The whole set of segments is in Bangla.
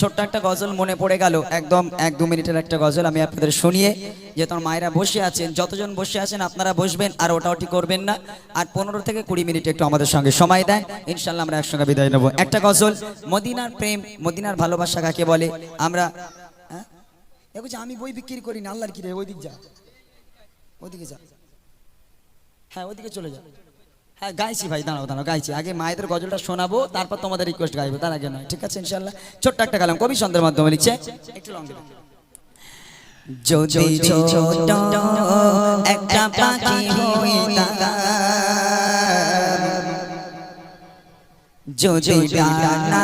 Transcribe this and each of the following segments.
ছোট্ট একটা গজল মনে পড়ে গেল। একদম এক দু মিনিটের একটা গজল আমি আপনাদের শুনিয়ে যে তোমার মায়েরা বসে আছেন, যতজন বসে আছেন আপনারা বসবেন, আর ওটা ওটি করবেন না। আর পনেরো থেকে কুড়ি মিনিট একটু আমাদের সঙ্গে সময় দেন ইনশাল্লাহ আমরা একসঙ্গে বিদায় নেব। একটা গজল, মদিনার প্রেম, মদিনার ভালোবাসা কাকে বলে? আমরা হ্যাঁ? আমি বই বিক্রি করি না, আল্লাহর কি রে ওই দিক যা, ওইদিকে যা। হ্যাঁ ওইদিকে চলে যাও হ্যাঁ গাইছি ভাই দাঁড়াও দাঁড়াও গাইছি। আগে মায়েদের গজলটা শোনাবো তারপর তোমাদের রিকোয়েস্ট গাইবো তার আগে নয় ঠিক আছে ইনশাল্লাহ। ছোট্ট একটা কালাম কবি সন্ধ্যের মাধ্যমে লিখছে। একটু লং যদি ছোট একটা পাখি হইতাম যদি ডানা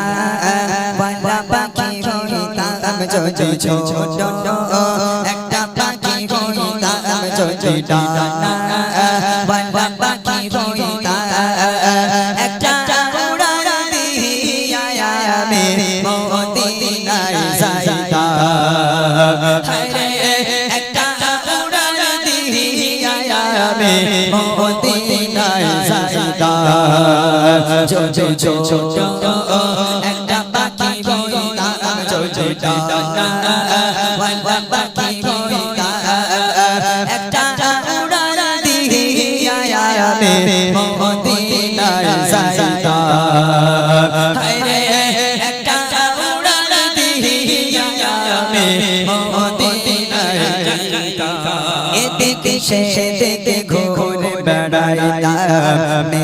বালা পাখি হইতাম যদি ছোট একটা পাখি হইতাম যদি ডানা ছোট ছোট একটা পাখি হইতাম ছোট ডানা বালা পাখি একটা উড়ান দিয়া আমি মদিনায় যাইতাম হায়রে একটা উড়ান দিয়া আমি মদিনায় যাইতাম এদিকে সেদিকে ঘুরে বেড়াইতাম মেলিয়া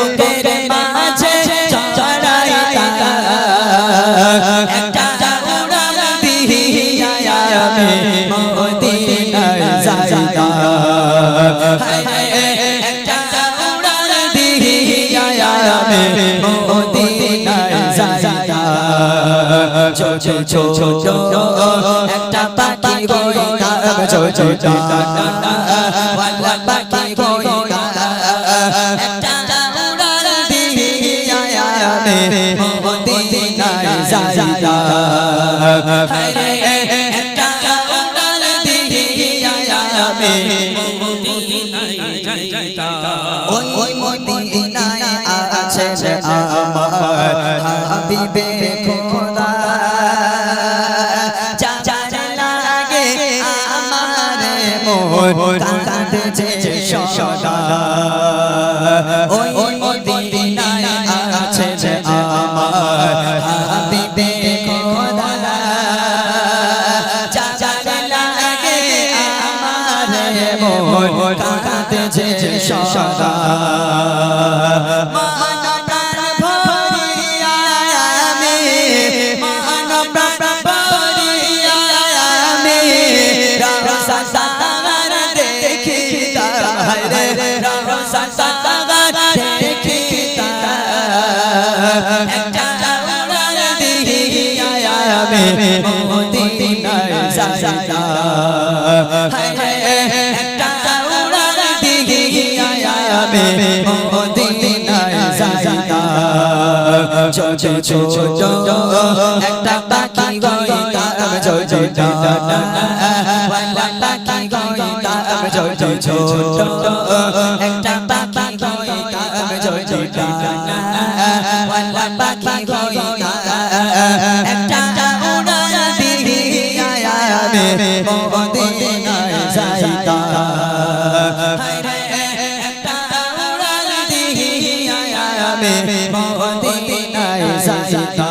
ছোট ছোট একটা পাখি হইতাম ছোট ওয়ালা পাখি হইতাম একটা উড়ান দিয়া ওই মদিনায় আছে আমার হাবিবে মন কাঁদছে সদা। ওই মদিনায় আছে যে আমার হাবিবে খোদা। যা লাগে আমার মন কাঁদছে সদা। একটা উড়ান দিয়া আমি মদিনায় যাইতাম। হায় হায়, একটা উড়ান দিয়া আমি মদিনায় যাইতাম। একটা পাখি গইতাম, ছোট ডানা ওয়ালা পাখি গইতাম ছোট ছোট, একটা আমি যদি পালা পাখি হইতা একটা উড়াল বিরিয়ায় আমি মদিনায় যাইতা মদিনায় যাইতা